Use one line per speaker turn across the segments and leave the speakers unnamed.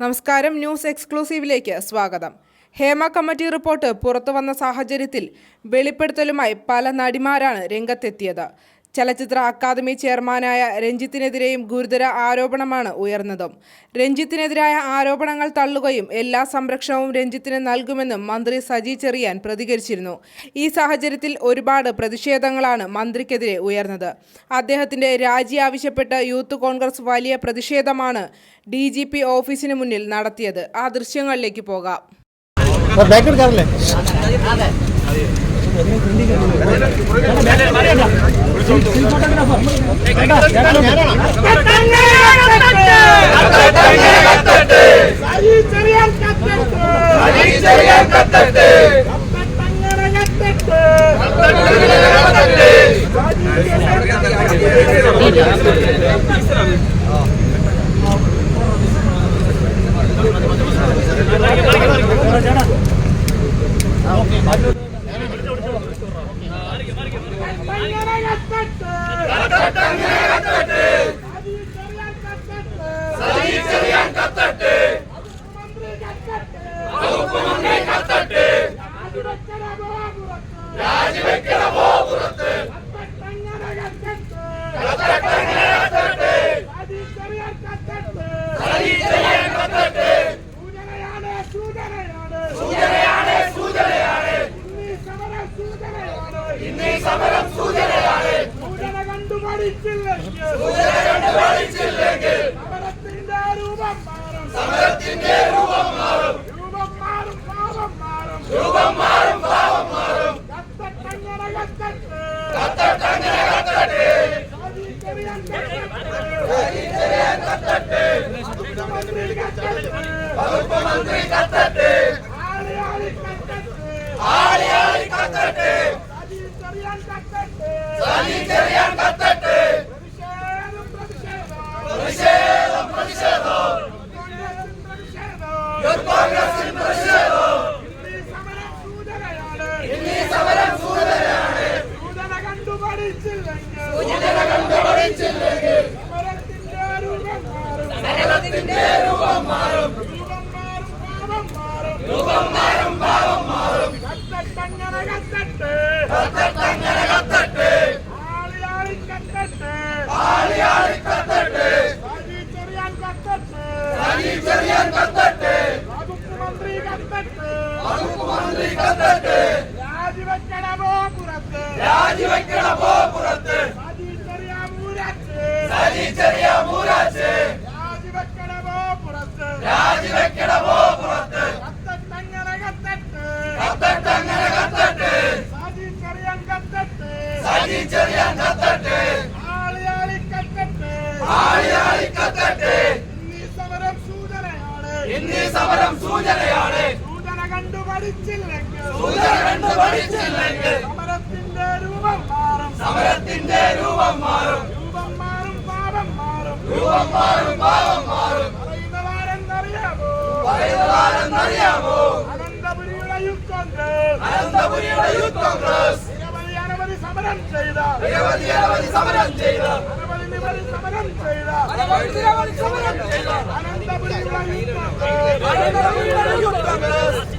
നമസ്കാരം ന്യൂസ് എക്സ്ക്ലൂസീവിലേക്ക് സ്വാഗതം. Hema committee report പുറത്തുവന്ന സാഹചര്യത്തിൽ വെളിപ്പെടുത്തലുമായി പല നടിമാരാണ് രംഗത്തെത്തിയത്. ചലച്ചിത്ര അക്കാദമി ചെയർമാനായ രഞ്ജിത്തിനെതിരെയും ഗുരുതര ആരോപണമാണ് ഉയർന്നതും. രഞ്ജിത്തിനെതിരായ ആരോപണങ്ങൾ തള്ളുകയും എല്ലാ സംരക്ഷണവും രഞ്ജിത്തിന് നൽകുമെന്നും മന്ത്രി സജി ചെറിയാൻ പ്രതികരിച്ചിരുന്നു. ഈ സാഹചര്യത്തിൽ ഒരുപാട് പ്രതിഷേധങ്ങളാണ് മന്ത്രിക്കെതിരെ ഉയർന്നത്. അദ്ദേഹത്തിന്റെ രാജി ആവശ്യപ്പെട്ട് യൂത്ത് കോൺഗ്രസ് വലിയ പ്രതിഷേധമാണ് ഡി ജി പി ഓഫീസിന് മുന്നിൽ നടത്തിയത്. ആ ദൃശ്യങ്ങളിലേക്ക് പോകാം.
സാർ కట్టండి എടുക്കാറില്ലേ
സൂചനയാണ് ഇന്നീ സമരം സൂചന പഠിച്ചില്ലെങ്കിൽ സമരത്തിന്റെ രൂപം മാറും. സമരത്തിന്റെ രൂപം മാറും. രൂപം മാറും ഭാവം മാറും. രൂപം മാറും ഭാവം മാറും. കത്തട്ടങ്ങനെ കത്തട്ട്. കത്തട്ടങ്ങനെ കത്തട്ട്. വകുപ്പ് മന്ത്രി കത്തട്ട്. ആളി ആളി കത്തട്ട്. ആളി ആളി കത്തട്ട് ചെറിയാൻ കത്തട്ട് ചെറിയാൻ കത്തട്ട് പ്രതിഷേധം പ്രതിഷേധം യൂത്ത് കോൺഗ്രസിൽ പ്രതിഷേധം ഇന്നീ സമരം സൂചനയാണ് സൂചന കണ്ടു പഠിച്ചില്ലെങ്കിൽ സൂചന കണ്ടു പഠിച്ചില്ലെങ്കിൽ സമരത്തിന്റെ രൂപം മാറും രൂപം മാറും രൂപം മാറും ഭാവം മാറും കത്തട്ടങ്ങനെ കത്തട്ട് കത്തട്ടങ്ങനെ കത്തട്ട് ആളി ആളി കത്തട്ട് ആളി ആളി കത്തട്ട് സാജി ചെറിയാൻ കത്തട്ട് സാജി ചെറിയാൻ കത്തട്ട് വകുപ്പ് മന്ത്രി കത്തട്ട് മന്ത്രി കത്തട്ട്. രാജിവെക്കണമോ പുറത്ത്? രാജിവെക്കണമോ പുറത്ത് സാജി ചെറിയ മൂരാച്ച് സാജി ചെറിയ മൂരാച്ച് രാജിവെക്കണമോ പുറത്ത് രാജിവെക്കണമോ പുറത്ത് കത്തട്ടങ്ങനെ കത്തട്ട് കത്തട്ടങ്ങനെ കത്തട്ട് സാജി ചെറിയാൻ കത്തട്ട് സാജി ചെറിയാൻ കത്തട്ട് ആളി ആളി കത്തട്ട് ആളി ആളി കത്തട്ട് ഇന്നീ സമരം സൂചനയാണ് ഇന്നീ സമരം സൂചനയാണ് സൂചന കണ്ടു പഠിച്ചില്ലെങ്കിൽ സമരത്തിന്റെ രൂപം മാറും സമരത്തിന്റെ രൂപം മാറും രൂപം മാറും പാപം മാറും രൂപം മാറും പാപം മാറും പറയുന്നതാരെന്നറിയാമോ പറയുന്നതാരെന്നറിയാമോ അനന്തപുരിയുടെ യൂത്ത് കോൺഗ്രസ് അനന്തപുരിയുടെ യൂത്ത് കോൺഗ്രസ് നിരവധി അനവധി സമരം ചെയ്ത നിരവധി സമരം ചെയ്ത അനവധി സമരം ചെയ്ത അനവധി സമരം ചെയ്ത അനന്തപുരിയുടെ യൂത്ത് കോൺഗ്രസ് അനന്തപുരിയുടെ യൂത്ത് കോൺഗ്രസ്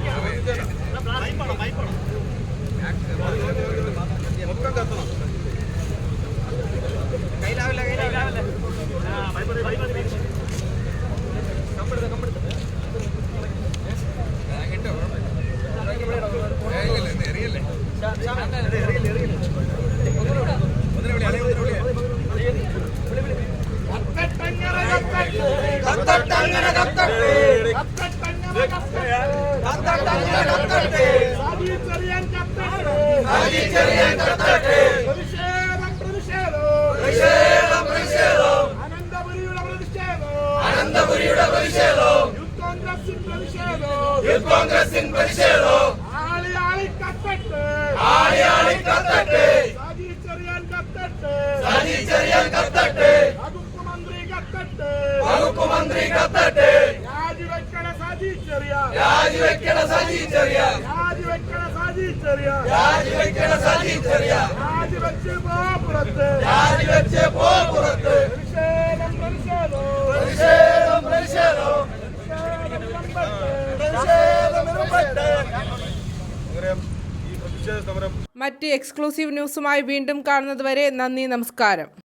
കത്തട്ടങ്ങനെ കത്തട്ട് കത്തട്ട് കത്തട്ടങ്ങനെ കത്തട്ട് സാജി ചെറിയാൻ കത്തട്ട് സാജി ചെറിയാൻ കത്തട്ട് പ്രതിഷേധം പ്രതിഷേധം പ്രതിഷേധം പ്രതിഷേധം അനന്തപുരിയുടെ പ്രതിഷേധം യൂത്ത് കോൺഗ്രസിൻ പ്രതിഷേധം യൂത്ത് കോൺഗ്രസിൻ പ്രതിഷേധം ആളി ആളി കത്തട്ട് ആളി ആളി കത്തട്ട് സാജി ചെറിയാൻ കത്തട്ട് സാജി ചെറിയാൻ കത്തട്ട് വകുപ്പ് മന്ത്രി കത്തട്ട് വകുപ്പ് മന്ത്രി കത്തട്ട് രാജിവെക്കണ സാജി ചെറിയ. രാജിവെക്കണ സാജി ചെറിയ. രാജിവെക്കണ സാജി
മറ്റ് എക്സ്ക്ലൂസീവ് ന്യൂസുമായി വീണ്ടും കാണുന്നതുവരെ നന്ദി നമസ്കാരം.